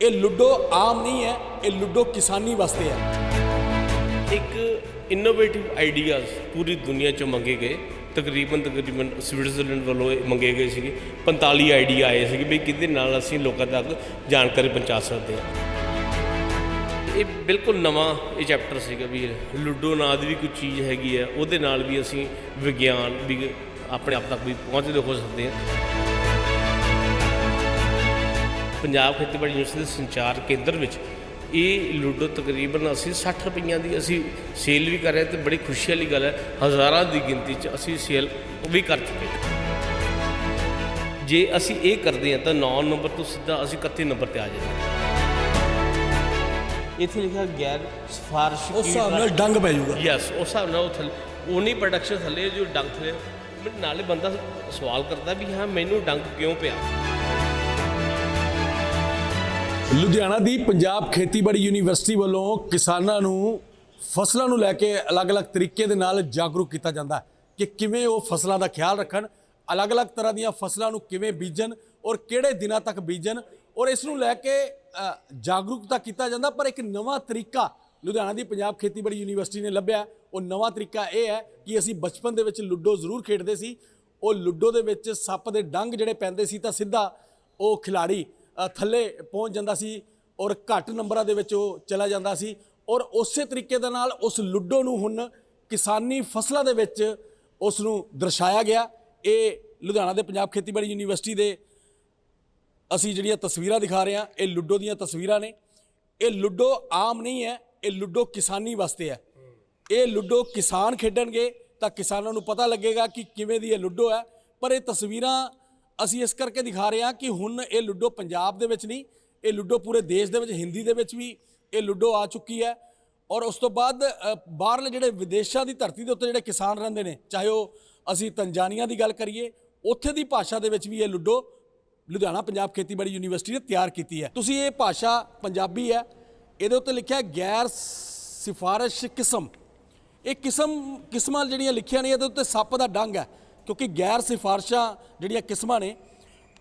ਇਹ ਲੁੱਡੋ ਆਮ ਨਹੀਂ ਹੈ, ਇਹ ਲੁੱਡੋ ਕਿਸਾਨੀ ਵਾਸਤੇ ਹੈ। ਇੱਕ ਇਨੋਵੇਟਿਵ ਆਈਡੀਆਜ਼ ਪੂਰੀ ਦੁਨੀਆ 'ਚੋਂ ਮੰਗੇ ਗਏ। ਤਕਰੀਬਨ ਤਕਰੀਬਨ ਸਵਿਟਜ਼ਰਲੈਂਡ ਵੱਲੋਂ ਇਹ ਮੰਗੇ ਗਏ ਸੀਗੇ। 45 ਆਈਡੀਆ ਆਏ ਸੀਗੇ ਵੀ ਕਿਹਦੇ ਨਾਲ ਅਸੀਂ ਲੋਕਾਂ ਤੱਕ ਜਾਣਕਾਰੀ ਪਹੁੰਚਾ ਸਕਦੇ ਹਾਂ। ਇਹ ਬਿਲਕੁਲ ਨਵਾਂ ਇਹ ਚੈਪਟਰ ਸੀਗਾ ਵੀ ਲੁੱਡੋ ਨਾਂ ਦੀ ਵੀ ਕੋਈ ਚੀਜ਼ ਹੈਗੀ ਹੈ, ਉਹਦੇ ਨਾਲ ਵੀ ਅਸੀਂ ਵਿਗਿਆਨ ਵੀ ਆਪਣੇ ਆਪ ਤੱਕ ਵੀ ਪਹੁੰਚਦੇ ਹੋ ਸਕਦੇ ਹਾਂ। ਪੰਜਾਬ ਖੇਤੀਬਾੜੀ ਯੂਨੀਵਰਸਿਟੀ ਦੇ ਸੰਚਾਰ ਕੇਂਦਰ ਵਿੱਚ ਇਹ ਲੂਡੋ ਤਕਰੀਬਨ ਅਸੀਂ 60 ਰੁਪਈਆਂ ਦੀ ਅਸੀਂ ਸੇਲ ਵੀ ਕਰ ਰਹੇ ਤੇ ਬੜੀ ਖੁਸ਼ੀ ਵਾਲੀ ਗੱਲ ਹੈ ਹਜ਼ਾਰਾਂ ਦੀ ਗਿਣਤੀ 'ਚ ਅਸੀਂ ਸੇਲ ਵੀ ਕਰ ਚੁੱਕੇ। ਜੇ ਅਸੀਂ ਇਹ ਕਰਦੇ ਹਾਂ ਤਾਂ 9 ਨੰਬਰ ਤੋਂ ਸਿੱਧਾ ਅਸੀਂ 31 ਨੰਬਰ ਤੇ ਆ ਜਾਂਦੇ ਇੱਥੇ ਲਿਖਿਆ ਗੈਰ ਸਿਫਾਰਿਸ਼ ਉਸ ਹਿਸਾਬ ਨਾਲ ਡੰਗ ਪੈ ਜਾਊਗਾ। ਯੈਸ ਉਸ ਹਿਸਾਬ ਨਾਲ ਉਹ ਥੱਲੇ ਉਨੀ ਪ੍ਰੋਡਕਸ਼ਨ ਥੱਲੇ ਜੋ ਡੰਗ ਥੱਲੇ ਨਾਲੇ ਬੰਦਾ ਸਵਾਲ ਕਰਦਾ ਵੀ ਹਾਂ ਮੈਨੂੰ ਡੰਗ ਕਿਉਂ ਪਿਆ? ਲੁਧਿਆਣਾ ਦੀ ਪੰਜਾਬ ਖੇਤੀਬਾੜੀ ਯੂਨੀਵਰਸਿਟੀ ਵੱਲੋਂ ਕਿਸਾਨਾਂ ਨੂੰ ਫਸਲਾਂ ਨੂੰ ਲੈ ਕੇ ਅਲੱਗ-ਅਲੱਗ ਤਰੀਕੇ ਦੇ ਨਾਲ ਜਾਗਰੂਕ ਕੀਤਾ ਜਾਂਦਾ ਹੈ ਕਿ ਕਿਵੇਂ ਉਹ ਫਸਲਾਂ ਦਾ ਖਿਆਲ ਰੱਖਣ, ਅਲੱਗ-ਅਲੱਗ ਤਰ੍ਹਾਂ ਦੀਆਂ ਫਸਲਾਂ ਨੂੰ ਕਿਵੇਂ ਬੀਜਣ ਔਰ ਕਿਹੜੇ ਦਿਨਾਂ ਤੱਕ ਬੀਜਣ ਔਰ ਇਸ ਨੂੰ ਲੈ ਕੇ ਜਾਗਰੂਕਤਾ ਕੀਤਾ ਜਾਂਦਾ। ਪਰ ਇੱਕ ਨਵਾਂ ਤਰੀਕਾ ਲੁਧਿਆਣਾ ਦੀ ਪੰਜਾਬ ਖੇਤੀਬਾੜੀ ਯੂਨੀਵਰਸਿਟੀ ਨੇ ਲੱਭਿਆ ਉਹ ਨਵਾਂ ਤਰੀਕਾ ਇਹ ਹੈ ਕਿ ਅਸੀਂ ਬਚਪਨ ਦੇ ਵਿੱਚ ਲੁੱਡੋ ਜ਼ਰੂਰ ਖੇਡਦੇ ਸੀ। ਉਹ ਲੁੱਡੋ ਦੇ ਵਿੱਚ ਸੱਪ ਦੇ ਡੰਗ ਜਿਹੜੇ ਪੈਂਦੇ ਸੀ ਤਾਂ ਸਿੱਧਾ ਉਹ ਖਿਲਾੜੀ ਥੱਲੇ ਪਹੁੰਚ ਜਾਂਦਾ ਸੀ ਔਰ ਘੱਟ ਨੰਬਰਾਂ ਦੇ ਵਿੱਚ ਉਹ ਚਲਾ ਜਾਂਦਾ ਸੀ ਔਰ ਉਸੇ ਤਰੀਕੇ ਦੇ ਨਾਲ ਉਸ ਲੁੱਡੋ ਨੂੰ ਹੁਣ ਕਿਸਾਨੀ ਫਸਲਾਂ ਦੇ ਵਿੱਚ ਉਸ ਨੂੰ ਦਰਸਾਇਆ ਗਿਆ। ਇਹ ਲੁਧਿਆਣਾ ਦੇ ਪੰਜਾਬ ਖੇਤੀਬਾੜੀ ਯੂਨੀਵਰਸਿਟੀ ਦੇ ਅਸੀਂ ਜਿਹੜੀਆਂ ਤਸਵੀਰਾਂ ਦਿਖਾ ਰਹੇ ਹਾਂ, ਇਹ ਲੁੱਡੋ ਦੀਆਂ ਤਸਵੀਰਾਂ ਨੇ। ਇਹ ਲੁੱਡੋ ਆਮ ਨਹੀਂ ਹੈ, ਇਹ ਲੁੱਡੋ ਕਿਸਾਨੀ ਵਾਸਤੇ ਹੈ। ਇਹ ਲੁੱਡੋ ਕਿਸਾਨ ਖੇਡਣਗੇ ਤਾਂ ਕਿਸਾਨਾਂ ਨੂੰ ਪਤਾ ਲੱਗੇਗਾ ਕਿ ਕਿਵੇਂ ਦੀ ਇਹ ਲੁੱਡੋ ਹੈ। ਪਰ ਇਹ ਤਸਵੀਰਾਂ ਅਸੀਂ ਇਸ ਕਰਕੇ ਦਿਖਾ ਰਹੇ ਹਾਂ ਕਿ ਹੁਣ ਇਹ ਲੁੱਡੋ ਪੰਜਾਬ ਦੇ ਵਿੱਚ ਨਹੀਂ, ਇਹ ਲੁੱਡੋ ਪੂਰੇ ਦੇਸ਼ ਦੇ ਵਿੱਚ, ਹਿੰਦੀ ਦੇ ਵਿੱਚ ਵੀ ਇਹ ਲੁੱਡੋ ਆ ਚੁੱਕੀ ਹੈ। ਔਰ ਉਸ ਤੋਂ ਬਾਅਦ ਬਾਹਰਲੇ ਜਿਹੜੇ ਵਿਦੇਸ਼ਾਂ ਦੀ ਧਰਤੀ ਦੇ ਉੱਤੇ ਜਿਹੜੇ ਕਿਸਾਨ ਰਹਿੰਦੇ ਨੇ, ਚਾਹੇ ਉਹ ਅਸੀਂ ਤੰਜਾਨੀਆ ਦੀ ਗੱਲ ਕਰੀਏ, ਉੱਥੇ ਦੀ ਭਾਸ਼ਾ ਦੇ ਵਿੱਚ ਵੀ ਇਹ ਲੁੱਡੋ ਲੁਧਿਆਣਾ ਪੰਜਾਬ ਖੇਤੀਬਾੜੀ ਯੂਨੀਵਰਸਿਟੀ ਨੇ ਤਿਆਰ ਕੀਤੀ ਹੈ। ਤੁਸੀਂ ਇਹ ਭਾਸ਼ਾ ਪੰਜਾਬੀ ਹੈ, ਇਹਦੇ ਉੱਤੇ ਲਿਖਿਆ ਗੈਰ ਸਿਫਾਰਿਸ਼ ਕਿਸਮ। ਇਹ ਕਿਸਮ, ਕਿਸਮਾਂ ਜਿਹੜੀਆਂ ਲਿਖੀਆਂ ਨੇ, ਇਹਦੇ ਉੱਤੇ ਸੱਪ ਦਾ ਡੰਗ ਹੈ। ਕਿਉਂਕਿ ਗੈਰ ਸਿਫਾਰਸ਼ਾਂ ਜਿਹੜੀਆਂ ਕਿਸਮਾਂ ਨੇ,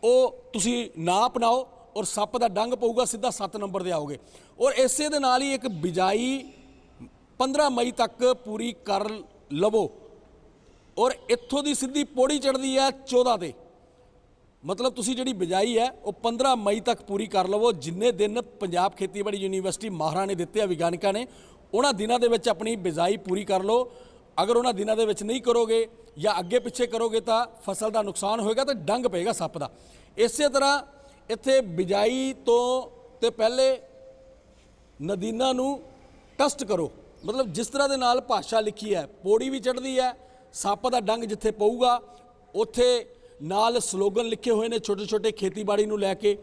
ਉਹ ਤੁਸੀਂ ਨਾ ਅਪਣਾਓ ਔਰ ਸੱਪ ਦਾ ਡੰਗ ਪਊਗਾ ਸਿੱਧਾ 7 ਨੰਬਰ ਤੇ ਆਓਗੇ। ਔਰ ਇਸੇ ਦੇ ਨਾਲ ਹੀ ਇੱਕ ਬਿਜਾਈ 15 ਮਈ ਤੱਕ ਪੂਰੀ ਕਰ ਲਵੋ। ਔਰ ਇੱਥੋਂ ਦੀ ਸਿੱਧੀ ਪੌੜੀ ਚੜਦੀ ਹੈ 14 ਤੇ। ਮਤਲਬ ਤੁਸੀਂ ਜਿਹੜੀ ਬਿਜਾਈ ਹੈ, ਉਹ 15 ਮਈ ਤੱਕ ਪੂਰੀ ਕਰ ਲਵੋ। ਜਿੰਨੇ ਦਿਨ ਪੰਜਾਬ ਖੇਤੀਬਾੜੀ ਯੂਨੀਵਰਸਿਟੀ ਮਾਹਰਾਂ ਨੇ ਦਿੱਤੇ ਆ ਵਿਗਿਆਨਕਾਂ ਨੇ, ਉਹਨਾਂ ਦਿਨਾਂ ਦੇ ਵਿੱਚ ਆਪਣੀ ਬਿਜਾਈ ਪੂਰੀ ਕਰ ਲਓ। ਅਗਰ ਉਹਨਾਂ ਦਿਨਾਂ ਦੇ ਵਿੱਚ ਨਹੀਂ ਕਰੋਗੇ ਜਾਂ ਅੱਗੇ ਪਿੱਛੇ ਕਰੋਗੇ ਤਾਂ ਫਸਲ ਦਾ ਨੁਕਸਾਨ ਹੋਏਗਾ ਤੇ ਡੰਗ ਪਏਗਾ ਸੱਪ ਦਾ। ਇਸੇ ਤਰ੍ਹਾਂ ਇੱਥੇ ਬਿਜਾਈ ਤੋਂ ਤੇ ਪਹਿਲੇ ਨਦੀਨਾਂ ਨੂੰ ਟੈਸਟ ਕਰੋ। ਮਤਲਬ ਜਿਸ ਤਰ੍ਹਾਂ ਦੇ ਨਾਲ ਭਾਸ਼ਾ ਲਿਖੀ ਹੈ, ਪੌੜੀ ਵੀ ਚੜਦੀ ਹੈ, ਸੱਪ ਦਾ ਡੰਗ ਜਿੱਥੇ ਪਊਗਾ, ਉੱਥੇ ਨਾਲ ਸਲੋਗਨ ਲਿਖੇ ਹੋਏ ਨੇ ਛੋਟੇ ਛੋਟੇ ਖੇਤੀਬਾੜੀ ਨੂੰ ਲੈ ਕੇ।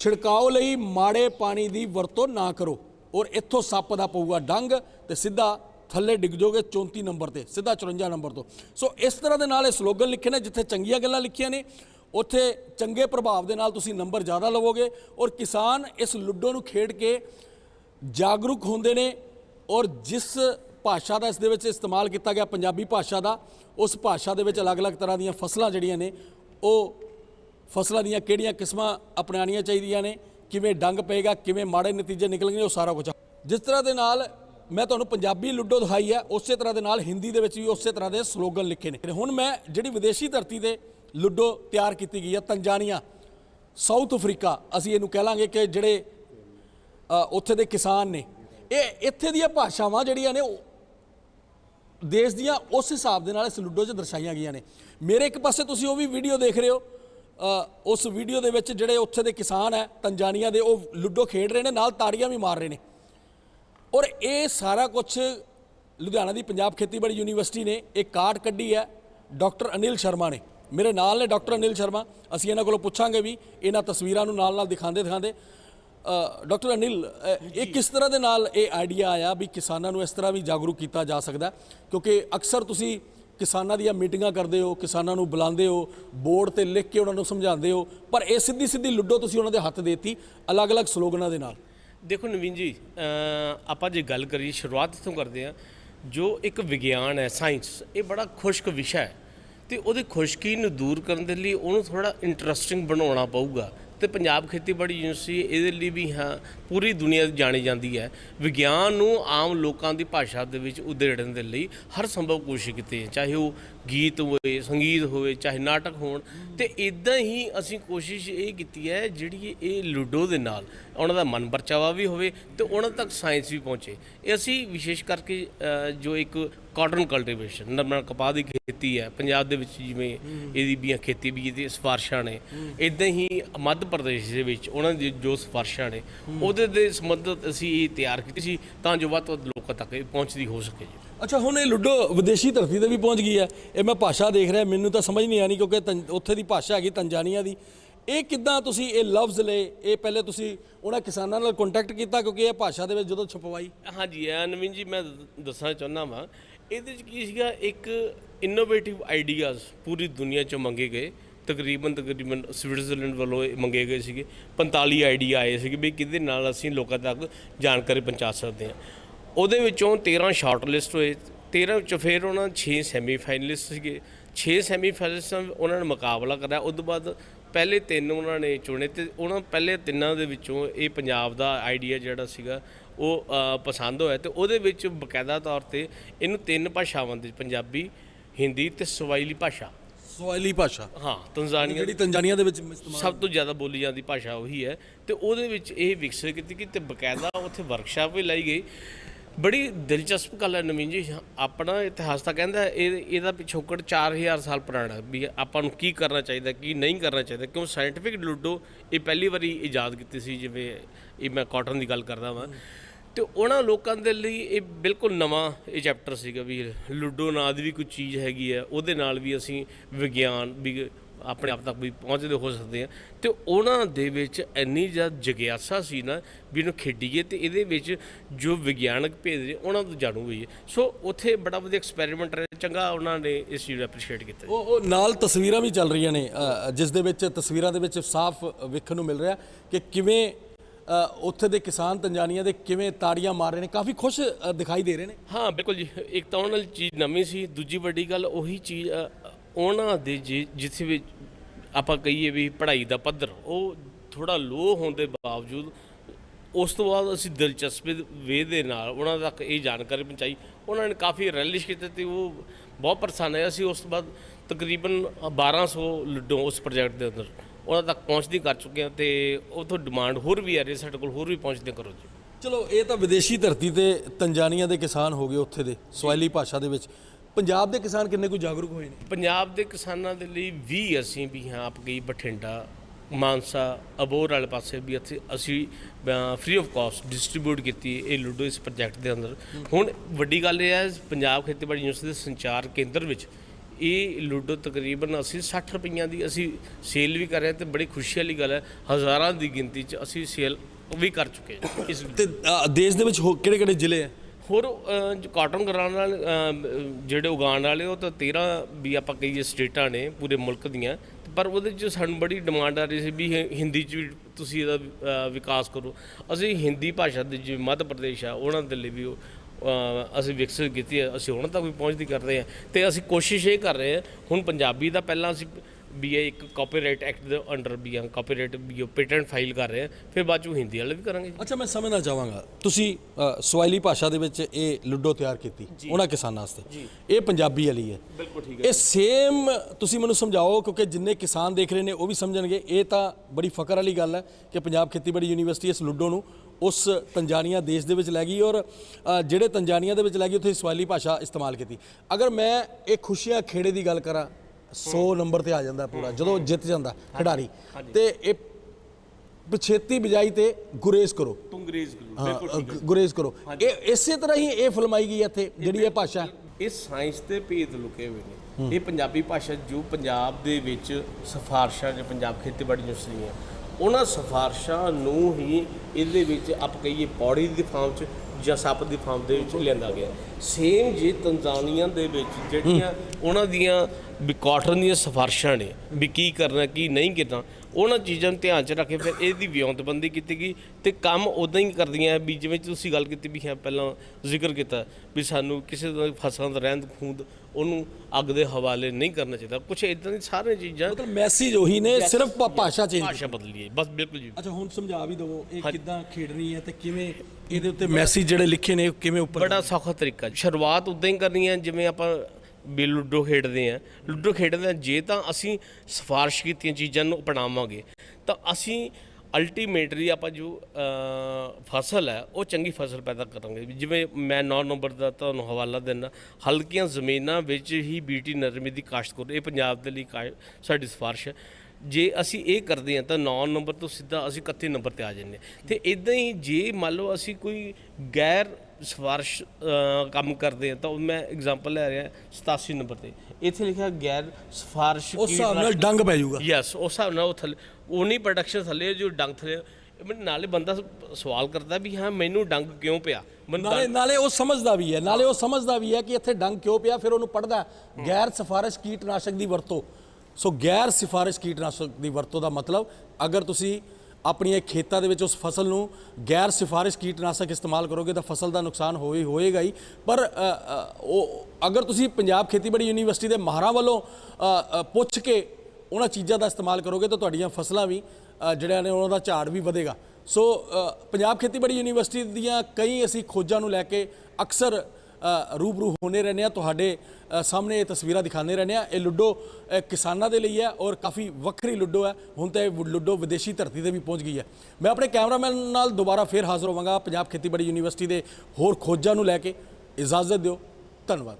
ਛਿੜਕਾਓ ਲਈ ਮਾੜੇ ਪਾਣੀ ਦੀ ਵਰਤੋਂ ਨਾ ਕਰੋ ਔਰ ਇੱਥੋਂ ਸੱਪ ਦਾ ਪਊਗਾ ਡੰਗ ਤੇ ਸਿੱਧਾ ਥੱਲੇ ਡਿੱਗ ਜਾਓਗੇ 34 ਨੰਬਰ ਤੇ, ਸਿੱਧਾ 54 ਨੰਬਰ ਤੋਂ। ਸੋ ਇਸ ਤਰ੍ਹਾਂ ਦੇ ਨਾਲ ਇਹ ਸਲੋਗਨ ਲਿਖੇ ਨੇ ਜਿੱਥੇ ਚੰਗੀਆਂ ਗੱਲਾਂ ਲਿਖੀਆਂ ਨੇ, ਉੱਥੇ ਚੰਗੇ ਪ੍ਰਭਾਵ ਦੇ ਨਾਲ ਤੁਸੀਂ ਨੰਬਰ ਜ਼ਿਆਦਾ ਲਵੋਗੇ ਔਰ ਕਿਸਾਨ ਇਸ ਲੁੱਡੋ ਨੂੰ ਖੇਡ ਕੇ ਜਾਗਰੂਕ ਹੁੰਦੇ ਨੇ ਔਰ ਜਿਸ ਭਾਸ਼ਾ ਦਾ ਇਸ ਦੇ ਵਿੱਚ ਇਸਤੇਮਾਲ ਕੀਤਾ ਗਿਆ, ਪੰਜਾਬੀ ਭਾਸ਼ਾ ਦਾ, ਉਸ ਭਾਸ਼ਾ ਦੇ ਵਿੱਚ ਅਲੱਗ-ਅਲੱਗ ਤਰ੍ਹਾਂ ਦੀਆਂ ਫਸਲਾਂ ਜਿਹੜੀਆਂ ਨੇ, ਉਹ ਫਸਲਾਂ ਦੀਆਂ ਕਿਹੜੀਆਂ ਕਿਸਮਾਂ ਅਪਣਾਉਣੀਆਂ ਚਾਹੀਦੀਆਂ ਨੇ, ਕਿਵੇਂ ਡੰਗ ਪਏਗਾ, ਕਿਵੇਂ ਮਾੜੇ ਨਤੀਜੇ ਨਿਕਲਣਗੇ, ਉਹ ਸਾਰਾ ਕੁਝ ਜਿਸ ਤਰ੍ਹਾਂ ਦੇ ਨਾਲ ਮੈਂ ਤੁਹਾਨੂੰ ਪੰਜਾਬੀ ਲੁੱਡੋ ਦਿਖਾਈ ਹੈ, ਉਸੇ ਤਰ੍ਹਾਂ ਦੇ ਨਾਲ ਹਿੰਦੀ ਦੇ ਵਿੱਚ ਵੀ ਉਸੇ ਤਰ੍ਹਾਂ ਦੇ ਸਲੋਗਨ ਲਿਖੇ ਨੇ। ਹੁਣ ਮੈਂ ਜਿਹੜੀ ਵਿਦੇਸ਼ੀ ਧਰਤੀ ਤੇ ਲੁੱਡੋ ਤਿਆਰ ਕੀਤੀ ਗਈ ਹੈ, ਤੰਜਾਨੀਆ, ਸਾਊਥ ਅਫਰੀਕਾ, ਅਸੀਂ ਇਹਨੂੰ ਕਹਿ ਲਾਂਗੇ ਕਿ ਜਿਹੜੇ ਉੱਥੇ ਦੇ ਕਿਸਾਨ ਨੇ। ਇਹ ਇੱਥੇ ਦੀਆਂ ਭਾਸ਼ਾਵਾਂ ਜਿਹੜੀਆਂ ਨੇ, ਉਹ ਦੇਸ਼ ਦੀਆਂ ਉਸ ਹਿਸਾਬ ਦੇ ਨਾਲ ਇਸ ਲੁੱਡੋ 'ਚ ਦਰਸਾਈਆਂ ਗਈਆਂ ਨੇ। ਮੇਰੇ ਇੱਕ ਪਾਸੇ ਤੁਸੀਂ ਉਹ ਵੀ ਵੀਡੀਓ ਦੇਖ ਰਹੇ ਹੋ ਉਸ ਵੀਡੀਓ ਦੇ ਵਿੱਚ ਜਿਹੜੇ ਉੱਥੇ ਦੇ ਕਿਸਾਨ ਹੈ, ਤੰਜਾਨੀਆ ਦੇ, ਉਹ ਲੁੱਡੋ ਖੇਡ ਰਹੇ ਨੇ, ਨਾਲ ਤਾੜੀਆਂ ਵੀ ਮਾਰ ਰਹੇ ਨੇ। ਔਰ ਇਹ ਸਾਰਾ ਕੁਝ ਲੁਧਿਆਣਾ ਦੀ ਪੰਜਾਬ ਖੇਤੀਬਾੜੀ ਯੂਨੀਵਰਸਿਟੀ ਨੇ ਇੱਕ ਕਾਰਡ ਕੱਢੀ ਹੈ ਡਾਕਟਰ ਅਨਿਲ ਸ਼ਰਮਾ ਨੇ। ਮੇਰੇ ਨਾਲ ਨੇ ਡਾਕਟਰ ਅਨਿਲ ਸ਼ਰਮਾ। ਅਸੀਂ ਇਹਨਾਂ ਕੋਲੋਂ ਪੁੱਛਾਂਗੇ ਵੀ ਇਹਨਾਂ ਤਸਵੀਰਾਂ ਨੂੰ ਨਾਲ ਨਾਲ ਦਿਖਾਉਂਦੇ ਦਿਖਾਉਂਦੇ ਅ, ਡਾਕਟਰ ਅਨਿਲ ਇਹ ਕਿਸ ਤਰ੍ਹਾਂ ਦੇ ਨਾਲ ਇਹ ਆਈਡੀਆ ਆਇਆ ਵੀ ਕਿਸਾਨਾਂ ਨੂੰ ਇਸ ਤਰ੍ਹਾਂ ਵੀ ਜਾਗਰੂਕ ਕੀਤਾ ਜਾ ਸਕਦਾ? ਕਿਉਂਕਿ ਅਕਸਰ ਤੁਸੀਂ ਕਿਸਾਨਾਂ ਦੀਆਂ ਮੀਟਿੰਗਾਂ ਕਰਦੇ ਹੋ ਕਿਸਾਨਾਂ ਨੂੰ ਬੁਲਾਉਂਦੇ ਹੋ ਬੋਰਡ ਤੇ ਲਿਖ ਕੇ ਉਹਨਾਂ ਨੂੰ ਸਮਝਾਉਂਦੇ ਹੋ ਪਰ ਇਹ ਸਿੱਧੀ ਸਿੱਧੀ ਲੁੱਡੋ ਤੁਸੀਂ ਉਹਨਾਂ ਦੇ ਹੱਥ ਦੇਤੀ ਅਲੱਗ-ਅਲੱਗ ਸਲੋਗਨਾਂ ਦੇ ਨਾਲ। ਦੇਖੋ ਨਵੀਨ ਜੀ ਆਪਾਂ ਜੇ ਗੱਲ ਕਰੀਏ, ਸ਼ੁਰੂਆਤ ਇੱਥੋਂ ਕਰਦੇ ਹਾਂ, ਜੋ ਇੱਕ ਵਿਗਿਆਨ ਹੈ ਸਾਇੰਸ ਇਹ ਬੜਾ ਖੁਸ਼ਕ ਵਿਸ਼ਾ ਹੈ ਤੇ ਉਹਦੀ ਖੁਸ਼ਕੀ ਨੂੰ ਦੂਰ ਕਰਨ ਦੇ ਲਈ ਉਹਨੂੰ ਥੋੜਾ ਇੰਟਰਸਟਿੰਗ ਬਣਾਉਣਾ ਪਊਗਾ। ਤੇ ਪੰਜਾਬ ਖੇਤੀਬਾੜੀ ਯੂਨੀਵਰਸਿਟੀ ਇਹਦੇ ਲਈ ਵੀ ਹਾਂ, ਪੂਰੀ ਦੁਨੀਆ ਜਾਣੀ ਜਾਂਦੀ ਹੈ। ਵਿਗਿਆਨ ਨੂੰ ਆਮ ਲੋਕਾਂ ਦੀ ਭਾਸ਼ਾ ਦੇ ਵਿੱਚ ਉਧੇੜਨ ਦੇ ਲਈ ਹਰ ਸੰਭਵ ਕੋਸ਼ਿਸ਼ ਕੀਤੀ ਹੈ। ਚਾਹੇ ਉਹ ਗੀਤ ਹੋਵੇ, ਸੰਗੀਤ ਹੋਵੇ, ਚਾਹੇ ਨਾਟਕ ਹੋਣ, ਤੇ ਇਦਾਂ ਹੀ ਅਸੀਂ ਕੋਸ਼ਿਸ਼ ਇਹ ਕੀਤੀ ਹੈ ਜਿਹੜੀ ਇਹ ਲੂਡੋ ਦੇ ਨਾਲ ਉਹਨਾਂ ਦਾ ਮਨ ਪਰਚਾਵਾ ਵੀ ਹੋਵੇ ਤੇ ਉਹਨਾਂ ਤੱਕ ਸਾਇੰਸ ਵੀ ਪਹੁੰਚੇ। ਇਹ ਅਸੀਂ ਵਿਸ਼ੇਸ਼ ਕਰਕੇ ਜੋ ਇੱਕ ਕਾਟਨ ਕਲਟੀਵੇਸ਼ਨ ਨਰਮਾ ਕਪਾਹ ਦੀ ਖੇਤੀ ਹੈ ਪੰਜਾਬ ਦੇ ਵਿੱਚ ਜਿਵੇਂ ਇਹਦੀ ਵੀ ਖੇਤੀ ਵੀ ਇਹਦੀ ਸਿਫਾਰਸ਼ਾਂ ਨੇ ਇਦਾਂ ਹੀ ਮੱਧ ਪ੍ਰਦੇਸ਼ ਦੇ ਵਿੱਚ ਉਹਨਾਂ ਦੀ ਜੋ ਸਿਫਾਰਸ਼ਾਂ ਨੇ ਉਹਦੇ ਦੇ ਸੰਬੰਧਿਤ ਅਸੀਂ ਇਹ ਤਿਆਰ ਕੀਤੀ ਸੀ ਤਾਂ ਜੋ ਵੱਧ ਤੋਂ ਵੱਧ ਲੋਕਾਂ ਤੱਕ ਇਹ ਪਹੁੰਚਦੀ ਹੋ ਸਕੇ ਜੀ। ਅੱਛਾ ਹੁਣ ਇਹ ਲੁੱਡੋ ਵਿਦੇਸ਼ੀ ਧਰਤੀ ਤੇ ਵੀ ਪਹੁੰਚ ਗਈ ਹੈ। ਇਹ ਮੈਂ ਭਾਸ਼ਾ ਦੇਖ ਰਿਹਾ ਮੈਨੂੰ ਤਾਂ ਸਮਝ ਨਹੀਂ ਆਣੀ ਕਿਉਂਕਿ ਉੱਥੇ ਦੀ ਭਾਸ਼ਾ ਹੈਗੀ ਤੰਜਾਨੀਆ ਦੀ। ਇਹ ਕਿੱਦਾਂ ਤੁਸੀਂ ਇਹ ਲਫ਼ਜ਼ ਲਏ? ਇਹ ਪਹਿਲੇ ਤੁਸੀਂ ਉਹਨਾਂ ਕਿਸਾਨਾਂ ਨਾਲ ਕੰਟੈਕਟ ਕੀਤਾ ਕਿਉਂਕਿ ਇਹ ਭਾਸ਼ਾ ਦੇ ਵਿੱਚ ਜਦੋਂ ਛਪਵਾਈ? ਹਾਂਜੀ ਆ ਨਵੀਨ ਜੀ ਮੈਂ ਦ- ਦੱਸਣਾ ਚਾਹੁੰਦਾ ਵਾਂ ਇਹਦੇ ਚ ਕੀ ਸੀਗਾ, ਇੱਕ ਇਨੋਵੇਟਿਵ ਆਈਡੀਆਜ਼ ਪੂਰੀ ਦੁਨੀਆ ਚੋਂ ਮੰਗੇ ਗਏ। ਤਕਰੀਬਨ ਤਕਰੀਬਨ ਸਵਿਟਜ਼ਰਲੈਂਡ ਵੱਲੋਂ ਇਹ ਮੰਗੇ ਗਏ ਸੀਗੇ। 45 ਆਈਡੀਆ ਆਏ ਸੀਗੇ ਵੀ ਕਿਹਦੇ ਨਾਲ ਅਸੀਂ ਲੋਕਾਂ ਤੱਕ ਜਾਣਕਾਰੀ ਪਹੁੰਚਾ ਸਕਦੇ ਹਾਂ। ਉਹਦੇ ਵਿੱਚੋਂ 13 ਸ਼ਾਰਟ ਲਿਸਟ ਹੋਏ। 13 ਵਿੱਚੋਂ ਫਿਰ ਉਹਨਾਂ 6 ਸੈਮੀ ਫਾਈਨਲਿਸਟ ਸੀਗੇ। 6 ਸੈਮੀ ਫਾਈਨਲਿਸਟਾਂ ਉਹਨਾਂ ਨੇ ਮੁਕਾਬਲਾ ਕਰਾਇਆ ਉਸ ਤੋਂ ਬਾਅਦ ਪਹਿਲੇ ਤਿੰਨ ਉਹਨਾਂ ਨੇ ਚੁਣੇ ਤੇ ਉਹਨਾਂ ਪਹਿਲੇ ਤਿੰਨਾਂ ਦੇ ਵਿੱਚੋਂ ਇਹ ਪੰਜਾਬ ਦਾ ਆਈਡੀਆ ਜਿਹੜਾ ਸੀਗਾ ਉਹ ਪਸੰਦ ਹੋਇਆ ਤੇ ਉਹਦੇ ਵਿੱਚ ਬਕਾਇਦਾ ਤੌਰ ਤੇ ਇਹਨੂੰ ਤਿੰਨ ਭਾਸ਼ਾਵਾਂ ਦੇ ਪੰਜਾਬੀ ਹਿੰਦੀ ਤੇ ਸਵਾਈਲੀ ਭਾਸ਼ਾ। ਸਵਾਇਲੀ ਭਾਸ਼ਾ। ਹਾਂ ਤੰਜ਼ਾਨੀਆ ਜਿਹੜੀ ਤੰਜਾਨੀਆ ਦੇ ਵਿੱਚ ਸਭ ਤੋਂ ਜ਼ਿਆਦਾ ਬੋਲੀ ਜਾਂਦੀ ਭਾਸ਼ਾ ਉਹੀ ਹੈ ਤੇ ਉਹਦੇ ਵਿੱਚ ਇਹ ਵਿਕਸਿਤ ਕੀਤੀ ਕਿ ਤੇ ਬਕਾਇਦਾ ਉੱਥੇ ਵਰਕਸ਼ਾਪ ਵੀ ਲਾਈ ਗਈ। ਬੜੀ ਦਿਲਚਸਪ ਗੱਲ ਹੈ ਨਵੀਨ ਜੀ ਆਪਣਾ ਇਤਿਹਾਸ ਤਾਂ ਕਹਿੰਦਾ ਇਹ ਇਹਦਾ ਪਿਛੋਕੜ 4000 ਸਾਲ ਪੁਰਾਣਾ ਵੀ ਆਪਾਂ ਨੂੰ ਕੀ ਕਰਨਾ ਚਾਹੀਦਾ ਕੀ ਨਹੀਂ ਕਰਨਾ ਚਾਹੀਦਾ ਕਿਉਂ ਸਾਇੰਟਿਫਿਕ ਲੂਡੋ ਇਹ ਪਹਿਲੀ ਵਾਰੀ ਇਜਾਦ ਕੀਤੀ ਸੀ ਜਿਵੇਂ ਇਹ ਮੈਂ ਕਾਟਨ ਦੀ ਗੱਲ ਕਰਦਾ ਵਾਂ। ਤੇ ਉਹਨਾਂ ਲੋਕਾਂ ਦੇ ਲਈ ਇਹ ਬਿਲਕੁਲ ਨਵਾਂ ਇਹ ਚੈਪਟਰ ਸੀਗਾ ਵੀ ਲੂਡੋ ਨਾਂ ਦੀ ਵੀ ਕੋਈ ਚੀਜ਼ ਹੈਗੀ ਹੈ ਉਹਦੇ ਨਾਲ ਵੀ ਅਸੀਂ ਵਿਗਿਆਨ ਵੀ ਆਪਣੇ ਆਪ ਤੱਕ ਵੀ ਪਹੁੰਚਦੇ ਹੋ ਸਕਦੇ ਆ ਤੇ ਉਹਨਾਂ ਦੇ ਵਿੱਚ ਇੰਨੀ ਜ਼ਿਆਦਾ ਜਗਿਆਸਾ ਸੀ ਨਾ ਵੀ ਇਹਨੂੰ ਖੇਡੀਏ ਤੇ ਇਹਦੇ ਵਿੱਚ ਜੋ ਵਿਗਿਆਨਕ ਭੇਦ ਨੇ ਉਹਨਾਂ ਤੋਂ ਜਾਣੂ ਹੋਈਏ। ਸੋ ਉੱਥੇ ਬੜਾ ਵਧੀਆ ਐਕਸਪੈਰੀਮੈਂਟ ਰਿਹਾ, ਚੰਗਾ ਉਹਨਾਂ ਨੇ ਇਸ ਚੀਜ਼ ਨੂੰ ਐਪਰੀਸ਼ੀਏਟ ਕੀਤਾ। ਉਹ ਉਹ ਨਾਲ ਤਸਵੀਰਾਂ ਵੀ ਚੱਲ ਰਹੀਆਂ ਨੇ ਜਿਸ ਦੇ ਵਿੱਚ ਤਸਵੀਰਾਂ ਦੇ ਵਿੱਚ ਸਾਫ਼ ਵੇਖਣ ਨੂੰ ਮਿਲ ਰਿਹਾ ਕਿ ਕਿਵੇਂ ਉੱਥੇ ਦੇ ਕਿਸਾਨ ਤੰਜਾਨੀਆ ਦੇ ਕਿਵੇਂ ਤਾੜੀਆਂ ਮਾਰ ਰਹੇ ਨੇ? ਕਾਫੀ ਖੁਸ਼ ਦਿਖਾਈ ਦੇ ਰਹੇ ਨੇ। ਹਾਂ, ਬਿਲਕੁਲ ਜੀ। ਇੱਕ ਤਾਂ ਉਹਨਾਂ ਨਾਲ ਚੀਜ਼ ਨਵੀਂ ਸੀ, ਦੂਜੀ ਵੱਡੀ ਗੱਲ ਉਹੀ ਚੀਜ਼ ਉਹਨਾਂ ਦੇ ਜਿ- ਜਿੱਥੇ ਵੀ ਆਪਾਂ ਕਹੀਏ ਵੀ ਪੜ੍ਹਾਈ ਦਾ ਪੱਧਰ, ਉਹ ਥੋੜਾ ਲੋ ਹੋਣ ਦੇ ਬਾਵਜੂਦ ਉਸ ਤੋਂ ਬਾਅਦ ਅਸੀਂ ਦਿਲਚਸਪੀ ਵੇ ਦੇ ਨਾਲ ਉਹਨਾਂ ਤੱਕ ਇਹ ਜਾਣਕਾਰੀ ਪਹੁੰਚਾਈ। ਉਹਨਾਂ ਨੇ ਕਾਫੀ ਰੈਲਿਸ਼ ਕੀਤੀ ਤੇ ਉਹ ਬਹੁਤ ਪ੍ਰਸੰਨ ਆਇਆ ਸੀ ਉਸ ਤੋਂ ਬਾਅਦ ਤਕਰੀਬਨ 1200 ਲੁੱਡੋ ਉਸ ਪ੍ਰੋਜੈਕਟ ਦੇ ਅੰਦਰ ਉਹਨਾਂ ਤੱਕ ਪਹੁੰਚਦੀ ਕਰ ਚੁੱਕੇ ਹਾਂ ਤੇ ਉਥੋਂ ਡਿਮਾਂਡ ਹੋਰ ਵੀ ਆ ਰਹੀ ਹੈ ਸਾਡੇ ਕੋਲ ਹੋਰ ਵੀ ਪਹੁੰਚਦੇ ਕਰੋ ਜੀ। ਚਲੋ ਇਹ ਤਾਂ ਵਿਦੇਸ਼ੀ ਧਰਤੀ ਤੇ ਤੰਜਾਨੀਆ ਦੇ ਕਿਸਾਨ ਹੋ ਗਏ ਉੱਥੇ ਦੇ ਸਵਾਇਲੀ ਭਾਸ਼ਾ ਦੇ ਵਿੱਚ। ਪੰਜਾਬ ਦੇ ਕਿਸਾਨ ਕਿੰਨੇ ਕੁ ਜਾਗਰੂਕ ਹੋਏ ਨੇ? ਪੰਜਾਬ ਦੇ ਕਿਸਾਨਾਂ ਦੇ ਲਈ ਵੀ ਅਸੀਂ ਵੀ ਹਾਂ ਆਪ ਗਈ ਬਠਿੰਡਾ ਮਾਨਸਾ ਅਬੋਰ ਵਾਲੇ ਪਾਸੇ ਵੀ ਇੱਥੇ ਅਸੀਂ ਫ੍ਰੀ ਆਫ ਕਾਸਟ ਡਿਸਟ੍ਰੀਬਿਊਟ ਕੀਤੀ ਇਹ ਲੂਡੋ ਇਸ ਪ੍ਰੋਜੈਕਟ ਦੇ ਅੰਦਰ। ਹੁਣ ਵੱਡੀ ਗੱਲ ਇਹ ਹੈ ਪੰਜਾਬ ਖੇਤੀਬਾੜੀ ਯੂਨੀਵਰਸਿਟੀ ਦੇ ਸੰਚਾਰ ਕੇਂਦਰ ਵਿੱਚ ਇਹ ਲੂਡੋ ਤਕਰੀਬਨ ਅਸੀਂ 60 ਰੁਪਈਆਂ ਦੀ ਅਸੀਂ ਸੇਲ ਵੀ ਕਰ ਰਹੇ ਹਾਂ ਤੇ ਬੜੀ ਖੁਸ਼ੀ ਵਾਲੀ ਗੱਲ ਹੈ ਹਜ਼ਾਰਾਂ ਦੀ ਗਿਣਤੀ 'ਚ ਅਸੀਂ ਸੇਲ ਵੀ ਕਰ ਚੁੱਕੇ ਹਾਂ ਇਸ ਤੇ ਅ, ਦੇਸ਼ ਦੇ ਵਿੱਚ ਕਿਹੜੇ ਕਿਹੜੇ ਜ਼ਿਲ੍ਹੇ ਆ? ਹੋਰ ਅ, ਜੋ ਕਾਟਨ ਕਰਾਉਣ ਅ, ਜਿਹੜੇ ਉਗਾਉਣ ਵਾਲੇ ਉਹ ਤਾਂ 13 ਵੀ ਆਪਾਂ ਕਹੀਏ ਸਟੇਟਾਂ ਨੇ ਪੂਰੇ ਮੁਲਕ ਦੀਆਂ ਪਰ ਉਹਦੇ 'ਚ ਸਾਨੂੰ ਬੜੀ ਡਿਮਾਂਡ ਆ ਰਹੀ ਸੀ ਵੀ ਹਿ- ਹਿੰਦੀ 'ਚ ਵੀ ਤੁਸੀਂ ਇਹਦਾ ਅ, ਵਿਕਾਸ ਕਰੋ। ਅਸੀਂ ਹਿੰਦੀ ਭਾਸ਼ਾ ਦੇ ਜਿਵੇਂ ਮੱਧ ਪ੍ਰਦੇਸ਼ ਆ ਉਹਨਾਂ ਦੇ ਲਈ ਵੀ ਉਹ ਅਸੀਂ ਵਿਕਸਿਤ ਕੀਤੀ ਹੈ ਅਸੀਂ ਹੁਣ ਤੱਕ ਵੀ ਪਹੁੰਚਦੀ ਕਰ ਰਹੇ ਹਾਂ। ਤੇ ਅਸੀਂ ਕੋਸ਼ਿਸ਼ ਇਹ ਕਰ ਰਹੇ ਹਾਂ ਹੁਣ ਪੰਜਾਬੀ ਦਾ ਪਹਿਲਾਂ ਅਸੀਂ ਵੀ ਇਹ ਇੱਕ ਕਾਪੀਰਾਈਟ ਐਕਟ ਦੇ ਅੰਡਰ ਵੀ ਆ ਕਾਪੀਰਾਈਟ ਵੀ ਉਹ ਪੇਟੈਂਟ ਫਾਈਲ ਕਰ ਰਹੇ ਹਾਂ ਫਿਰ ਬਾਅਦ 'ਚੋਂ ਹਿੰਦੀ ਵਾਲਾ ਵੀ ਕਰਾਂਗੇ। ਅੱਛਾ ਮੈਂ ਸਮਝਣਾ ਚਾਹਾਂਗਾ ਤੁਸੀਂ ਸਵਾਇਲੀ ਭਾਸ਼ਾ ਦੇ ਵਿੱਚ ਇਹ ਲੁੱਡੋ ਤਿਆਰ ਕੀਤੀ ਉਹਨਾਂ ਕਿਸਾਨਾਂ ਵਾਸਤੇ। ਇਹ ਪੰਜਾਬੀ ਵਾਲੀ ਹੈ। ਬਿਲਕੁਲ ਠੀਕ ਇਹ ਸੇਮ ਤੁਸੀਂ ਮੈਨੂੰ ਸਮਝਾਓ ਕਿਉਂਕਿ ਜਿੰਨੇ ਕਿਸਾਨ ਦੇਖ ਰਹੇ ਨੇ ਉਹ ਵੀ ਸਮਝਣਗੇ। ਇਹ ਤਾਂ ਬੜੀ ਫਕਰ ਵਾਲੀ ਗੱਲ ਹੈ ਕਿ ਪੰਜਾਬ ਖੇਤੀਬਾੜੀ ਯੂਨੀਵਰਸਿਟੀ ਇਸ ਲੁੱਡੋ ਨੂੰ ਉਸ ਤੰਜਾਨੀਆ ਦੇਸ਼ ਦੇ ਵਿੱਚ ਲੈ ਗਈ ਔਰ ਜਿਹੜੇ ਤੰਜਾਨੀਆ ਦੇ ਵਿੱਚ ਲੈ ਗਈ ਉੱਥੇ ਸਵਾਇਲੀ ਭਾਸ਼ਾ ਇਸਤੇਮਾਲ ਕੀਤੀ। ਅਗਰ ਮੈਂ ਇਹ ਖੁਸ਼ੀਆਂ ਖੇੜੇ ਦੀ ਗੱਲ ਕਰਾਂ 100 ਨੰਬਰ ਤੇ ਆ ਜਾਂਦਾ ਪੂਰਾ ਜਦੋਂ ਜਿੱਤ ਜਾਂਦਾ ਖਿਡਾਰੀ। ਤੇ ਇਹ ਪਛੇਤੀ ਬਜਾਈ ਤੇ ਗੁਰੇਜ਼ ਕਰੋ। ਤੂੰ ਗ- ਗੁਰੇਜ਼ ਕਰੋ। ਇਹ ਇਸੇ ਤਰ੍ਹਾਂ ਹੀ ਇਹ ਫਿਲਮਾਈ ਗਈ ਇੱਥੇ ਜਿਹੜੀ ਇਹ ਭਾਸ਼ਾ। ਇਹ ਸਾਇੰਸ ਦੇ ਭੇਦ ਲੁਕੇ ਹੋਏ ਨੇ। ਇਹ ਪੰਜਾਬੀ ਭਾਸ਼ਾ ਜੋ ਪੰਜਾਬ ਦੇ ਵਿੱਚ ਸਿਫਾਰਸ਼ਾਂ ਜੋ ਪੰਜਾਬ ਖੇਤੀਬਾੜੀ ਯੂਨੀਵਰਸਿਟੀ ਹੈ ਉਹਨਾਂ ਸਿਫਾਰਸ਼ਾਂ ਨੂੰ ਹੀ ਇਹਦੇ ਵਿੱਚ ਆਪ ਕਹੀਏ ਪੌੜੀ ਦੀ ਫਾਰਮ 'ਚ ਜਾਂ ਸੱਪ ਦੀ ਫਾਰਮ ਦੇ ਵਿੱਚ ਲਿਆਂਦਾ ਗਿਆ। ਸੇਮ ਜੇ ਤੰਜ਼ਾਨੀਆ ਦੇ ਵਿੱਚ ਜਿਹੜੀਆਂ ਉਹਨਾਂ ਦੀਆਂ ਵੀ ਕਾਟਨ ਦੀਆਂ ਸਿਫਾਰਸ਼ਾਂ ਨੇ ਵੀ ਕੀ ਕਰਨਾ ਕੀ ਨਹੀਂ ਕਰਨਾ ਉਹਨਾਂ ਚੀਜ਼ਾਂ ਨੂੰ ਧਿਆਨ 'ਚ ਰੱਖ ਕੇ ਫਿਰ ਇਹਦੀ ਵਿਉਂਤਬੰਦੀ ਕੀਤੀ ਗਈ ਤੇ ਕੰਮ ਉਦਾਂ ਹੀ ਕਰਦੀਆਂ ਵੀ ਜਿਵੇਂ ਤੁਸੀਂ ਗੱਲ ਕੀਤੀ ਵੀ ਹੈ ਪਹਿਲਾਂ ਜ਼ਿਕਰ ਕੀਤਾ ਵੀ ਸਾਨੂੰ ਕਿਸੇ ਦਾ ਫਸਲਾਂ ਦਾ ਰਹਿੰਦ ਖੂੰਦ ਉਹਨੂੰ ਅੱਗ ਦੇ ਹਵਾਲੇ ਨਹੀਂ ਕਰਨਾ ਚਾਹੀਦਾ। ਕੁਝ ਇਦਾਂ ਦੀ ਸਾਰੀਆਂ ਚੀਜ਼ਾਂ ਮਤਲਬ ਮੈਸੇਜ ਉਹੀ ਨੇ ਸਿਰਫ ਭਾਸ਼ਾ ਚੇਂਜ ਭਾਸ਼ਾ ਬਦਲੀ ਹੈ। ਬਸ ਬਿਲਕੁਲ ਜੀ। ਅੱਛਾ ਹੁਣ ਸਮਝਾ ਵੀ ਦਿਓ ਇਹ ਕਿੱਦਾਂ ਖੇਡਣੀ ਹੈ ਤੇ ਕਿਵੇਂ ਇਹਦੇ ਉੱਤੇ ਮੈਸੇਜ ਜਿਹੜੇ ਲਿਖੇ ਨੇ ਕਿਵੇਂ ਉੱਪਰ ਬੜਾ ਸੌਖਾ ਤਰੀਕਾ। ਸ਼ੁਰੂਆਤ ਉਦਾਂ ਹੀ ਕਰਨੀ ਹੈ ਜਿਵੇਂ ਆਪਾਂ ਵੀ ਲੁੱਡੋ ਖੇਡਦੇ ਆ। ਲੁੱਡੋ ਖੇਡਦੇ ਆ, ਜੇ ਤਾਂ ਅਸੀਂ ਸਿਫਾਰਿਸ਼ ਕੀਤੀਆਂ ਚੀਜ਼ਾਂ ਨੂੰ ਅਪਣਾਵਾਂਗੇ, ਤਾਂ ਅਸੀਂ ਅਲਟੀਮੇਟਲੀ ਆਪਾਂ ਜੋ ਫਸਲ ਹੈ, ਉਹ ਚੰਗੀ ਫਸਲ ਪੈਦਾ ਕਰਾਂਗੇ। ਜਿਵੇਂ ਮੈਂ 9 ਨੰਬਰ ਦਾ ਤੁਹਾਨੂੰ ਹਵਾਲਾ ਦਿੰਦਾ, ਹਲਕੀਆਂ ਜ਼ਮੀਨਾਂ ਵਿੱਚ ਹੀ ਬੀਟੀ ਨਰਮੇ ਦੀ ਕਾਸ਼ਤ ਕਰੋ। ਇਹ ਪੰਜਾਬ ਦੇ ਲਈ ਕਾ- ਸਾਡੀ ਸਿਫਾਰਿਸ਼ ਹੈ। ਜੇ ਅਸੀਂ ਇਹ ਕਰਦੇ ਹਾਂ, ਤਾਂ 9 ਨੰਬਰ ਤੋਂ ਸਿੱਧਾ ਅਸੀਂ 31 ਨੰਬਰ ਤੇ ਆ ਜਾਂਦੇ ਹਾਂ। ਤੇ ਇਦਾਂ ਹੀ ਜੇ ਮੰਨ ਲਓ ਅਸੀਂ ਕੋਈ ਗੈਰ ਸਿਫਾਰਿਸ਼ ਕੰਮ ਕਰਦੇ ਹਾਂ ਤਾਂ ਉਹ ਮੈਂ ਐਗਜ਼ਾਮਪਲ ਲੈ ਰਿਹਾ 87 ਨੰਬਰ ਤੇ। ਇੱਥੇ ਲਿਖਿਆ ਗੈਰ ਸਿਫਾਰਿਸ਼ ਉਸ ਹਿਸਾਬ ਨਾਲ ਡੰਗ ਪੈ ਜਾਊਗਾ। ਯੈਸ ਉਸ ਹਿਸਾਬ ਨਾਲ ਉਹ ਥੱਲੇ ਉਨੀ ਪ੍ਰੋਡਕਸ਼ਨ ਥੱਲੇ ਜੋ ਡੰਗ ਥੱਲੇ ਨਾਲੇ ਬੰਦਾ ਸਵਾਲ ਕਰਦਾ ਵੀ ਹਾਂ ਮੈਨੂੰ ਡੰਗ ਕਿਉਂ ਪਿਆ? ਨਾਲੇ ਨਾਲੇ ਉਹ ਸਮਝਦਾ ਵੀ ਹੈ ਨਾਲੇ ਉਹ ਸਮਝਦਾ ਵੀ ਹੈ ਕਿ ਇੱਥੇ ਡੰਗ ਕਿਉਂ ਪਿਆ ਫਿਰ ਉਹਨੂੰ ਪੜਦਾ ਗੈਰ ਸਿਫਾਰਿਸ਼ ਕੀਟਨਾਸ਼ਕ ਦੀ ਵਰਤੋਂ। ਸੋ ਗੈਰ ਸਿਫਾਰਿਸ਼ ਕੀਟਨਾਸ਼ਕ ਦੀ ਵਰਤੋਂ ਦਾ ਮਤਲਬ ਅਗਰ ਤੁਸੀਂ ਆਪਣੀਆਂ ਖੇਤਾਂ ਦੇ ਵਿੱਚ ਉਸ ਫਸਲ ਨੂੰ ਗੈਰ ਸਿਫਾਰਿਸ਼ ਕੀਟਨਾਸ਼ਕ ਇਸਤੇਮਾਲ ਕਰੋਗੇ ਤਾਂ ਫਸਲ ਦਾ ਨੁਕਸਾਨ ਹੋਈ ਹੋਏਗਾ ਹੀ। ਪਰ ਉਹ ਅਗਰ ਤੁਸੀਂ ਪੰਜਾਬ ਖੇਤੀਬਾੜੀ ਯੂਨੀਵਰਸਿਟੀ ਦੇ ਮਾਹਰਾਂ ਵੱਲੋਂ ਪੁੱਛ ਕੇ ਉਹਨਾਂ ਚੀਜ਼ਾਂ ਦਾ ਇਸਤੇਮਾਲ ਕਰੋਗੇ ਤਾਂ ਤੁਹਾਡੀਆਂ ਫਸਲਾਂ ਵੀ ਅ, ਜਿਹੜਿਆਂ ਨੇ ਉਹਨਾਂ ਦਾ ਝਾੜ ਵੀ ਵਧੇਗਾ। ਸੋ ਪੰਜਾਬ ਖੇਤੀਬਾੜੀ ਯੂਨੀਵਰਸਿਟੀ ਦੀਆਂ ਕਈ ਅਸੀਂ ਖੋਜਾਂ ਨੂੰ ਲੈ ਕੇ ਅਕਸਰ ਰੂਬਰੂ ਹੋਣੇ ਰਹਿੰਦੇ ਆ। ਤੁਹਾਡੇ ਸਾਹਮਣੇ ਇਹ ਤਸਵੀਰਾਂ ਦਿਖਾਉਂਦੇ ਰਹਿੰਦੇ ਆ। ਇਹ ਲੁੱਡੋ ਕਿਸਾਨਾਂ ਦੇ ਲਈ ਹੈ ਔਰ ਕਾਫੀ ਵੱਖਰੀ ਲੁੱਡੋ ਹੈ। ਹੁਣ ਤਾਂ ਇਹ ਲੁੱਡੋ ਵਿਦੇਸ਼ੀ ਧਰਤੀ ਤੇ ਵੀ ਪਹੁੰਚ ਗਈ ਹੈ। ਮੈਂ ਆਪਣੇ ਕੈਮਰਾਮੈਨ ਨਾਲ ਦੁਬਾਰਾ ਫੇਰ ਹਾਜ਼ਰ ਹੋਵਾਂਗਾ। ਪੰਜਾਬ ਖੇਤੀਬਾੜੀ ਯੂਨੀਵਰਸਿਟੀ ਦੇ ਹੋਰ ਖੋਜਾਂ ਨੂੰ ਲੈ ਕੇ। ਇਜਾਜ਼ਤ ਦਿਓ। ਧੰਨਵਾਦ।